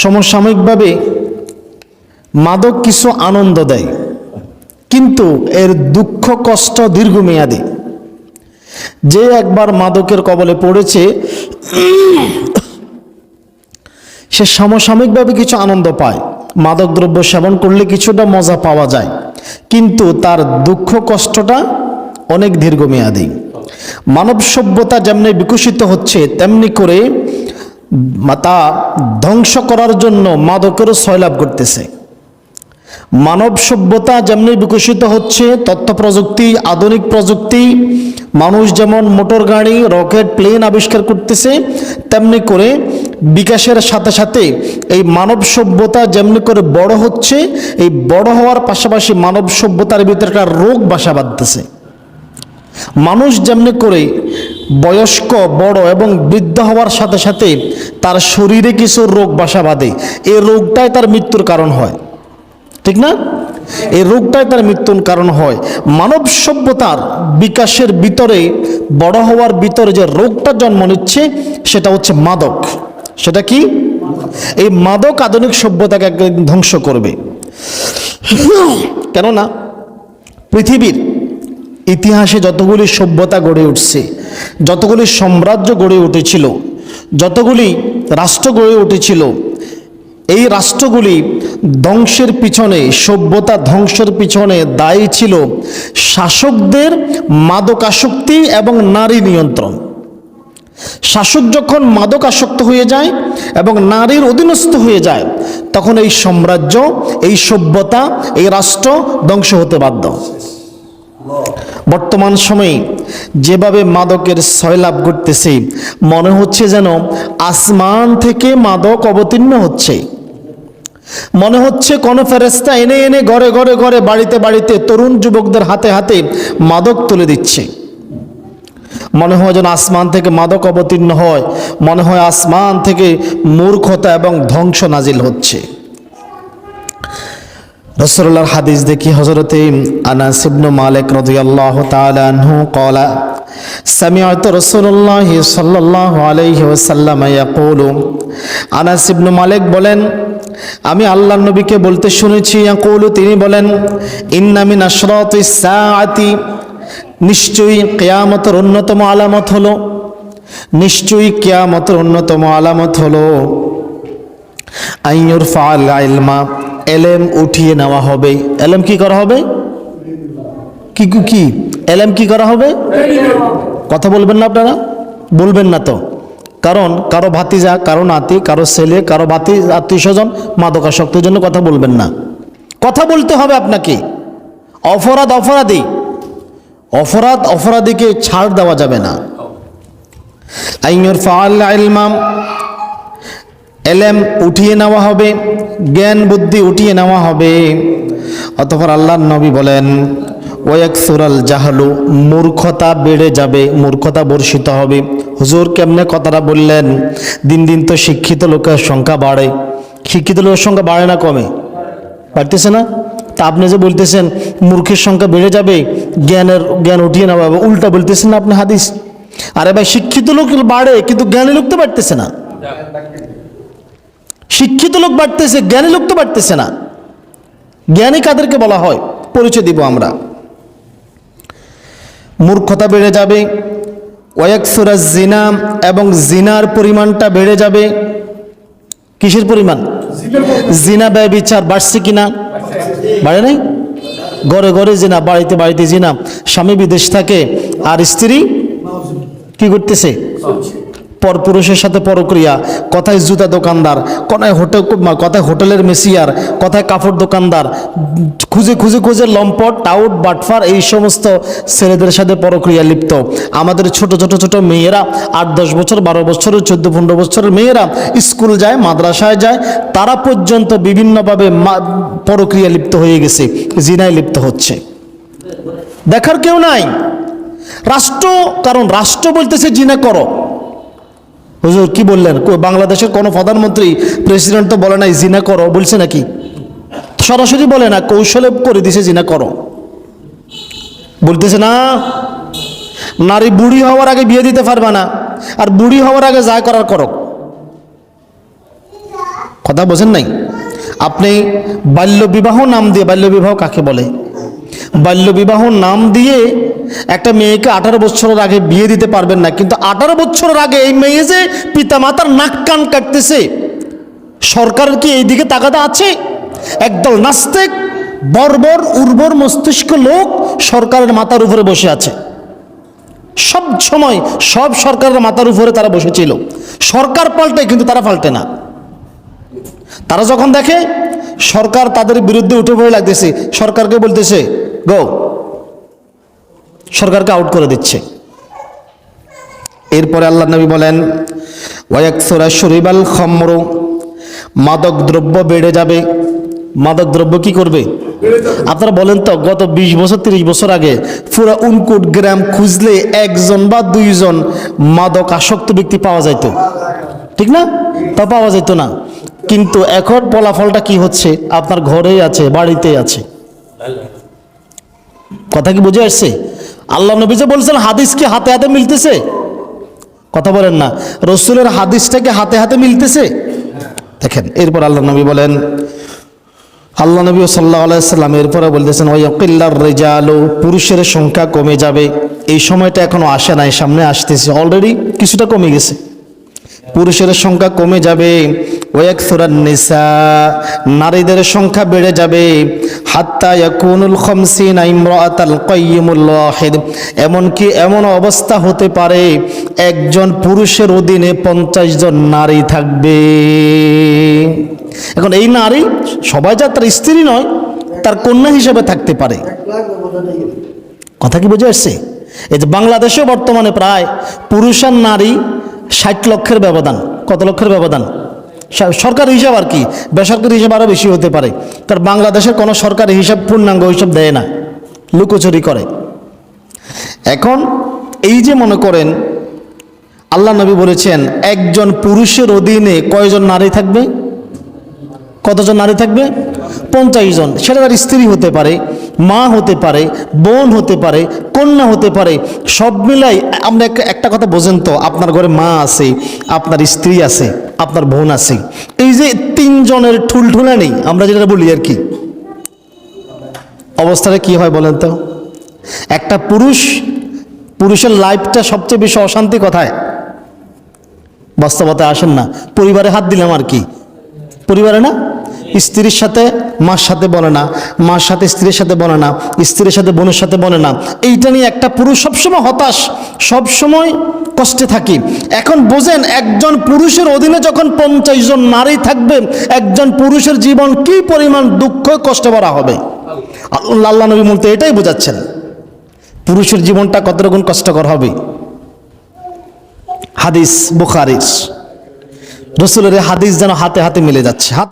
সমসাময়িকভাবে মাদক কিছু আনন্দ দেয়, কিন্তু এর দুঃখ, কষ্ট দীর্ঘমেয়াদী। যে একবার মাদকের কবলে পড়েছে, সে সমসাময়িকভাবে কিছু আনন্দ পায়। মাদক দ্রব্য সেবন করলে কিছুটা মজা পাওয়া যায়, কিন্তু তার দুঃখ, কষ্টটা অনেক দীর্ঘমেয়াদী। মানব সভ্যতা যেমনি বিকশিত হচ্ছে, তেমনি করে তা ধ্বংস করার জন্য মাদকেরও সয়লাভ করতেছে। মানব সভ্যতা যেমনি বিকশিত হচ্ছে তথ্য প্রযুক্তি আধুনিক প্রযুক্তি, মানুষ যেমন মোটর গাড়ি, রকেট, প্লেন আবিষ্কার করতেছে, তেমনি করে বিকাশের সাথে সাথে এই মানব সভ্যতা যেমনি করে বড় হচ্ছে, এই বড় হওয়ার পাশাপাশি মানব সভ্যতার ভিতরে একটা রোগ বাসা বাঁধতেছে। মানুষ যেমনি করে বয়স্ক, বড় এবং বৃদ্ধ হওয়ার সাথে সাথে তার শরীরে কিছু রোগ বাসা বাঁধে। এই রোগটাই তার মৃত্যুর কারণ হয়। ঠিক না? এই রোগটাই তার মৃত্যুর কারণ হয়। মানব সভ্যতার বিকাশের ভিতরে, বড় হওয়ার ভিতরে যে রোগটা জন্ম নিচ্ছে, সেটা হচ্ছে মাদক। সেটা কি? এই মাদক আধুনিক সভ্যতাকে একদিন ধ্বংস করবে। কেননা, পৃথিবীর ইতিহাসে যতগুলি সভ্যতা গড়ে উঠছে যতগুলি সাম্রাজ্য গড়ে উঠেছিল, যতগুলি রাষ্ট্র গড়ে উঠেছিল, এই রাষ্ট্রগুলি ধ্বংসের পিছনে, সভ্যতা ধ্বংসের পিছনে দায়ী ছিল শাসকদের মাদকাসক্তি এবং নারী নিয়ন্ত্রণ। শাসক যখন মাদকাসক্ত হয়ে যায় এবং নারীর অধীনস্থ হয়ে যায়, তখন এই সাম্রাজ্য, এই সভ্যতা, এই রাষ্ট্র ধ্বংস হতে বাধ্য। বর্তমান সময়ে যেভাবে মাদকের সয়লাভ করতেছে মনে হচ্ছে যেন আসমান থেকে মাদক অবতীর্ণ হচ্ছে। মনে হচ্ছে কোন ফেরেস্তা এনে এনে ঘরে ঘরে ঘরে বাড়িতে বাড়িতে তরুণ যুবকদের হাতে হাতে মাদক তুলে দিচ্ছে। মনে হয় যেন আসমান থেকে মাদক অবতীর্ণ হয়, মনে হয় আসমান থেকে মূর্খতা এবং ধ্বংস নাজিল হচ্ছে। রসুল্লাহর হাদিস দেখি হজরতে আনাসিবনু মালিক রাদিয়াল্লাহু তাআলা আনহু ক্বালা, সামিআতু রাসূলুল্লাহ সাল্লাল্লাহু আলাইহি ওয়াসাল্লাম মালিক বলেন, আমি আল্লাহ নবীকে বলতে শুনেছি, ইয়াকুলু। তিনি বলেন, ইন্না মিন আশরাতিস নিশ্চয়ই কিয়ামতের অন্যতম আলামত হলো, নিশ্চয়ই কিয়ামতের অন্যতম আলামত হলো, আইয়ুরফা আল ইলমা এলেম উঠিয়ে নেওয়া হবে। এলেম কি করা হবে? কি, কি- এলেম কি করা হবে? কথা বলবেন না আপনারা? বলবেন না তো। কারণ কারও ভাতিজা, কারও নাতি, কারও ছেলে, কারও ভাতি, আত্মীয় স্বজন মাদকাসক্তের জন্য কথা বলবেন না। কথা বলতে হবে আপনাকে। অপরাধ অপরাধী। অপরাধ অপরাধীকে ছাড় দেওয়া যাবে না। আইনুর ফাল ইলমাম এলেম উঠিয়ে নেওয়া হবে, জ্ঞান বুদ্ধি উঠিয়ে নেওয়া হবে। অতপর আল্লাহর নবী বলেন ওয়াক সুরাল জাহালু, মূর্খতা বেড়ে যাবে, মূর্খতা বর্ষিত হবে। হুজুর কেমনে কথাটা বললেন? দিন দিন তো শিক্ষিত লোকের সংখ্যা বাড়ে। শিক্ষিত লোকের সংখ্যা বাড়ে না কমে? বাড়তেছে না? তা আপনি যে বলতেছেন, মূর্খের সংখ্যা বেড়ে যাবে, জ্ঞানের, জ্ঞান উঠিয়ে নেওয়া হবে, উল্টা বলতেছেন না আপনি হাদিস? আরে ভাই, শিক্ষিত লোক বাড়ে, কিন্তু জ্ঞানী লোক তো বাড়তেছে না। শিক্ষিত লোক বাড়তেছে জ্ঞানী লোক তো বাড়তেছে না। জ্ঞানী কাদেরকে বলা হয়? পরিচয় দিব আমরা। মূর্খতা বেড়ে যাবে, ওয়াকসুরা জিনা এবং জিনার পরিমাণটা বেড়ে যাবে। কিসের পরিমাণ? জিনা ব্যয় বিচার বাড়ছে কিনা? বাড়ে নাই? ঘরে ঘরে জিনা, বাড়িতে বাড়িতে জিনা। স্বামী বিদেশ থাকে, আর স্ত্রী কি করতেছে? পরপুরুষের সাথে পরক্রিয়া, কথায় জুতা দোকানদার, কোথায় হোটেল কথায় হোটেলের মেসিয়ার, কথায় কাপড় দোকানদার, খুঁজে খুঁজে খুঁজে লম্পট, টাউট, বাটফার, এই সমস্ত ছেলেদের সাথে পরক্রিয়া লিপ্ত। আমাদের ছোট ছোট ছোট মেয়েরা, আট, দশ বছর, বারো বছরের চোদ্দ, পনেরো বছরের মেয়েরা স্কুল যায়, মাদ্রাসায় যায়, তারা পর্যন্ত বিভিন্নভাবে পরক্রিয়া লিপ্ত হয়ে গেছে, জিনায় লিপ্ত হচ্ছে। দেখার কেউ নাই। রাষ্ট্র, কারণ রাষ্ট্র বলতেছে জিনা করো। হুজুর, কি বললেন? বাংলাদেশের কোনো প্রধানমন্ত্রী প্রেসিডেন্ট তো বলে নাই, জিনা করো বলছে নাকি? সরাসরি বলে না, কৌশলে করে দিছে, জিনা করো বলতেছে না। নারী বুড়ি হওয়ার আগে বিয়ে দিতে পারবে না, আর বুড়ি হওয়ার আগে যা করার করো। কথা বোঝেন নাই? আপনি বাল্যবিবাহ নাম দিয়ে, বাল্যবিবাহ কাকে বলে? বাল্যবিবাহ নাম দিয়ে একটা মেয়েকে আঠারো বছরের আগে বিয়ে দিতে পারবেন না, কিন্তু আঠারো বছরের আগে এই মেয়ে যে পিতামাতার নাক কান কাটতেছে, সরকারের কি এই দিকে তাকাদা আছে? একদল নাস্তিক, বর্বর, উর্বর মস্তিষ্ক লোক সরকারের মাথার উপরে বসে আছে। সব সময় সব সরকারের মাথার উপরে তারা বসেছিল। সরকার পাল্টে, কিন্তু তারা পাল্টে না। তারা যখন দেখে, সরকার তাদের বিরুদ্ধে উঠে পড়ে লাগতেছে, সরকারকে বলতেছে, গো সরকারকে আউট করে দিচ্ছে। এরপরে আল্লাহ নবী বলেন ওয়াকসরা শরীবাল খমর, মাদক দ্রব্য বেড়ে যাবে। মাদক দ্রব্য কি করবে? আপনারা বলেন তো, গত ২০ বছর ৩০ বছর আগে পুরো উনকুট গ্রাম খুঁজলে একজন বা দুইজন মাদক আসক্ত ব্যক্তি পাওয়া যাইতো। ঠিক না? তা পাওয়া যেত না। কিন্তু এখন ফলাফলটা কি হচ্ছে? আপনার ঘরেই আছে, বাড়িতেই আছে। কথা কি বুঝে আসছে? আল্লাহ নবী যে বলছেন, হাদিস কি হাতে হাতে মিলতেছে? কথা বলেন না। রসুলের হাদিসটাকে হাতে হাতে মিলতেছে? দেখেন, এরপর আল্লাহ নবী বলেন, আল্লাহ নবী সাল্লাহ আলাইসাল্লাম এরপরে বলতেছেন ওই অকিল্লার রেজালো পুরুষের সংখ্যা কমে যাবে। এই সময়টা এখনও আসে নাই, সামনে আসতেছে। অলরেডি কিছুটা কমে গেছে। পুরুষের সংখ্যা কমে যাবে। ওয়েক সুরান নিসা, নারীদের সংখ্যা বেড়ে যাবে। হাত্তা ইয়াকুনুল খমসিন ইমরাতাল কাইয়িমুল ওয়াহিদ। এমনকি এমন অবস্থা হতে পারে, একজন পুরুষের অধীনে পঞ্চাশ জন নারী থাকবে। এখন এই নারী সবাই যা তার স্ত্রী নয়, তার কন্যা হিসেবে থাকতে পারে। কথা কি বুঝে আসছে? এই যে বাংলাদেশে বর্তমানে প্রায় পুরুষ আর নারী ষাট লক্ষের ব্যবধান। কত লক্ষের ব্যবধান? সরকারি হিসাব আর কি, বেসরকারি হিসাব আরও বেশি হতে পারে। তার বাংলাদেশের কোনো সরকারি হিসাব, পূর্ণাঙ্গ হিসাব দেয় না, লুকোচুরি করে। এখন এই যে মনে করেন, আল্লাহ নবী বলেছেন, একজন পুরুষের অধীনে কয়জন নারী থাকবে? কতজন নারী থাকবে? পঞ্চাশ জন। সেটা তার স্ত্রী হতে পারে, মা হতে পারে, বোন হতে পারে, কন্যা হতে পারে, সব মিলাই আমরা একটা কথা বোঝেন তো, আপনার ঘরে মা আছে, আপনার স্ত্রী আছে। আপনার বোন আছে। এই যে তিনজনের ঠুলঠুলা নেই, আমরা যেটা বলি আর কি। অবস্থাটা কি হয় বলেন তো? একটা পুরুষ, পুরুষের লাইফটা সবচেয়ে বেশি অশান্তি কথায়? বাস্তবতায় আসেন না। পরিবারে হাত দিলাম আর কি। পরিবারে না? স্ত্রীর সাথে মার সাথে বলে না, মার সাথে স্ত্রীর সাথে বলে না, স্ত্রীর সাথে বোনের সাথে বলে না। এইটা নিয়ে একটা পুরুষ সবসময় হতাশ, সবসময় কষ্টে থাকি। এখন বোঝেন, একজন পুরুষের অধীনে যখন পঞ্চাশ জন নারী থাকবে, একজন পুরুষের জীবন কি পরিমাণ দুঃখ, কষ্ট ভরা হবে? আল্লাহ নবী মূলত এটাই বোঝাচ্ছেন। পুরুষের জীবনটা কত রকম কষ্টকর হবে? হাদিস বুখারিস রসুলের হাদিস যেন হাতে হাতে মিলে যাচ্ছে।